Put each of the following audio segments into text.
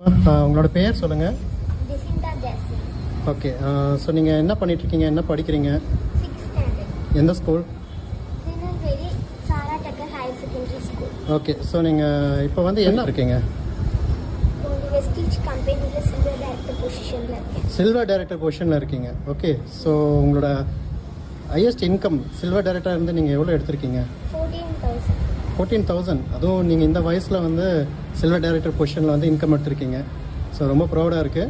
ஆ, உங்களோட பெயர் சொல்லுங்கள் ஓகே ஸோ நீங்கள் என்ன பண்ணிட்டு இருக்கீங்க என்ன படிக்கிறீங்க? எந்த ஸ்கூல் ஓகே ஸோ நீங்கள் இப்போ வந்து என்ன இருக்கீங்க? சில்வர் டேரக்டர் பொசிஷனில் இருக்கீங்க. ஓகே ஸோ உங்களோட ஹையஸ்ட் இன்கம் சில்வர் டைரக்டராக இருந்து நீங்கள் எவ்வளோ எடுத்திருக்கீங்க? ஃபோர்டீன் தௌசண்ட் அதுவும் நீங்கள் இந்த வயசில் வந்து சில்வர் டைரக்டர் பொசிஷனில் வந்து இன்கம் எடுத்திருக்கீங்க. ஸோ ரொம்ப ப்ரௌடாக இருக்குது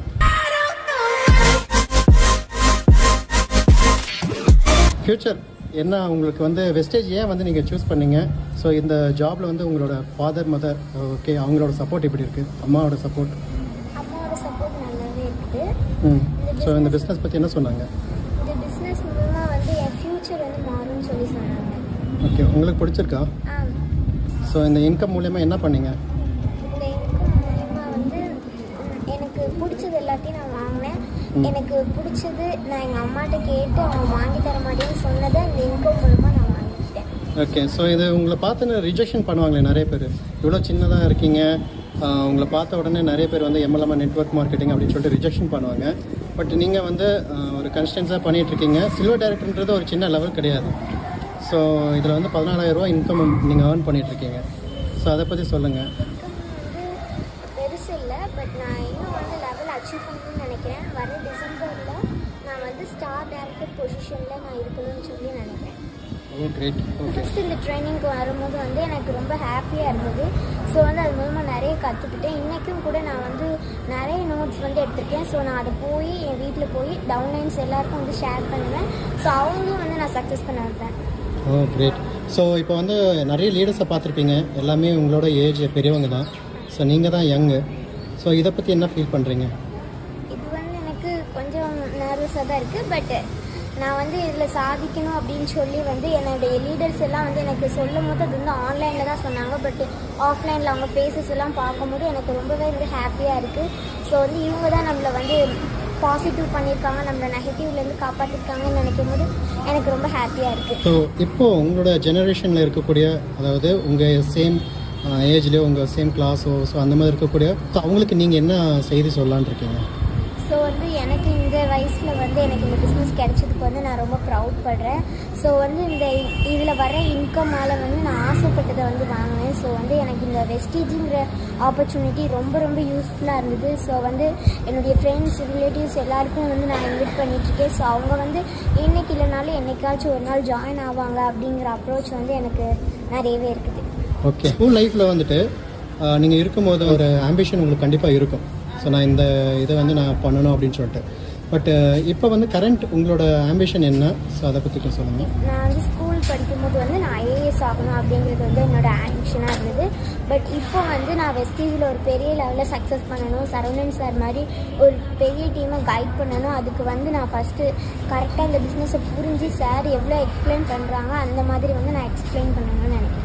ஃப்யூச்சர் என்ன உங்களுக்கு வந்து வெஸ்டேஜ் ஏன் வந்து நீங்கள் சூஸ் பண்ணீங்க? ஸோ இந்த ஜாபில் வந்து உங்களோட ஃபாதர் மதர் ஓகே அவங்களோட சப்போர்ட் எப்படி இருக்குது அம்மாவோட சப்போர்ட் அம்மாவோட சப்போர்ட் நல்லாவே இருக்குது ம். ஸோ இந்த பிஸ்னஸ் பற்றி என்ன சொன்னாங்க? இந்த பிஸ்னஸ் மூலமாக வந்து என் ஃப்யூச்சர் வந்து மாறும்னு சொல்லி சொன்னாங்க. ஓகே உங்களுக்கு பிடிச்சிருக்கா? ஸோ இந்த இன்கம் மூலயமா என்ன பண்ணீங்க இந்த இன்கம் மூலயமா வந்து ம், எனக்கு பிடிச்சது எல்லாத்தையும் நான் வாங்கினேன். எனக்கு பிடிச்சது நான் எங்கள் அம்மாட்ட கேட்டு அவங்க வாங்கி தர மாட்டேன்னு சொன்னதை இந்த இன்கம் மூலமாக நான் வாங்கிக்கிட்டேன். ஓகே ஸோ இது உங்களை பார்த்து ரிஜெக்ஷன் பண்ணுவாங்களே நிறைய பேர். இவ்வளோ சின்னதாக இருக்கீங்க. உங்களை பார்த்த உடனே நிறைய பேர் வந்து எம்எல்எம் நெட்வொர்க் மார்க்கெட்டிங் அப்படின்னு சொல்லிட்டு ரிஜெக்ஷன் பண்ணுவாங்க. பட் நீங்கள் வந்து ஒரு கன்ஸ்டன்ஸாக பண்ணிட்டு இருக்கீங்க. சில்வர் டேரக்டர்ன்றது ஒரு சின்ன லெவல் கிடையாது. ஸோ இதில் வந்து பதினாலாயிரம் ரூபா இன்கம் நீங்கள் ஏர்ன் பண்ணிட்டு இருக்கீங்க. ஸோ அதை பற்றி சொல்லுங்கள் இன்கம் வந்து பெருசு இல்லை பட் நான் இன்னும் வந்து லெவல் அச்சீவ் பண்ணணும்னு நினைக்கிறேன். வர டிசம்பரில் நான் வந்து ஸ்டார் டேரக்டர் பொசிஷனில் நான் இருக்கணும்னு சொல்லி நினைக்கிறேன். ஃபஸ்ட்டு இந்த ட்ரைனிங்க்கு வரும்போது வந்து எனக்கு ரொம்ப ஹாப்பியாக இருந்தது. ஸோ வந்து அது மூலமாக நிறைய கற்றுக்கிட்டேன் இன்றைக்கும் கூட நான் வந்து நிறைய நோட்ஸ் வந்து எடுத்திருக்கேன். ஸோ நான் அதை போய் என் வீட்டில் போய் டவுன்லைன்ஸ் எல்லாருக்கும் வந்து ஷேர் பண்ணுவேன். ஸோ அவங்களும் வந்து நான் சக்ஸஸ் பண்ண வைப்பேன் ஓ கிரேட் ஸோ இப்போ வந்து நிறைய லீடர்ஸை பார்த்துருப்பீங்க. எல்லாமே உங்களோட ஏஜ் பெரியவங்க தான். ஸோ நீங்கள் தான் யங்கு ஸோ இதை பற்றி என்ன ஃபீல் பண்ணுறீங்க இது வந்து எனக்கு கொஞ்சம் நர்வஸாக தான் இருக்குது பட் நான் வந்து இதில் சாதிக்கணும் அப்படின்னு சொல்லி வந்து என்னுடைய லீடர்ஸ் எல்லாம் வந்து எனக்கு சொல்லும் போது அது வந்து ஆன்லைனில் தான் சொன்னாங்க. பட் ஆஃப்லைனில் அவங்க ஃபேஸஸ் எல்லாம் பார்க்கும்போது எனக்கு ரொம்பவே வந்து ஹாப்பியாக இருக்குது ஸோ வந்து இவங்க தான் நம்மளை வந்து பாசிட்டிவ் பண்ணியிருக்காங்க நம்மளை நெகட்டிவ்லேருந்து காப்பாற்றிருக்காங்கன்னு நினைக்கும் போது எனக்கு ரொம்ப ஹாப்பியாக இருக்குது ஸோ இப்போ உங்களோட ஜெனரேஷனில் இருக்கக்கூடிய அதாவது உங்கள் சேம் ஏஜ்லேயோ உங்கள் சேம் கிளாஸோ ஸோ அந்த மாதிரி இருக்கக்கூடிய அவங்களுக்கு நீங்கள் என்ன செய்தி சொல்லலான்னு இருக்கீங்க? ஸோ வந்து எனக்கு இந்த வயசில் வந்து எனக்கு இந்த பிஸ்னஸ் கிடைச்சதுக்கு வந்து நான் ரொம்ப ப்ரவுட் படுறேன். ஸோ வந்து இந்த இதில் வர இன்கம்மால் வந்து நான் ஆசைப்பட்டதை வந்து வாங்கினேன் ஸோ வந்து எனக்கு இந்த வெஸ்டேஜுங்கிற ஆப்பர்ச்சுனிட்டி ரொம்ப ரொம்ப யூஸ்ஃபுல்லாக இருந்தது. ஸோ வந்து என்னுடைய ஃப்ரெண்ட்ஸ் ரிலேட்டிவ்ஸ் எல்லாருக்கும் வந்து நான் இன்வைட் பண்ணிகிட்ருக்கேன் ஸோ அவங்க வந்து இன்னைக்கு இல்லைனாலும் என்னைக்காச்சும் ஒரு நாள் ஜாயின் ஆவாங்க அப்படிங்கிற அப்ரோச் வந்து எனக்கு நிறையவே இருக்குது. ஓகே ஸ்கூல் லைஃப்பில் வந்துட்டு நீங்கள் இருக்கும்போது ஒரு ஆம்பிஷன் உங்களுக்கு கண்டிப்பாக இருக்கும். ஸோ நான் இந்த இதை வந்து நான் பண்ணணும் அப்படின்னு சொல்லிட்டு. பட் இப்போ வந்து கரண்ட் உங்களோட ஆம்பிஷன் என்ன? ஸோ அதை பற்றி கொஞ்சம் சொல்லுங்கள் நான் வந்து ஸ்கூல் படிக்கும்போது வந்து நான் ஐஏஎஸ் ஆகணும் அப்படிங்கிறது வந்து என்னோட ஆம்பிஷனாக இருந்தது. பட் இப்போ வந்து நான் வெஸ்டீஜில் ஒரு பெரிய லெவலில் சக்ஸஸ் பண்ணணும் சரவணன் சார் மாதிரி ஒரு பெரிய டீமை கைட் பண்ணணும். அதுக்கு வந்து நான் ஃபஸ்ட்டு கரெக்டாக இந்த பிஸ்னஸை புரிஞ்சு சார் எவ்வளோ எக்ஸ்பிளைன் பண்ணுறாங்க அந்த மாதிரி வந்து நான் எக்ஸ்பிளைன் பண்ணணும்னு நினைக்கிறேன்.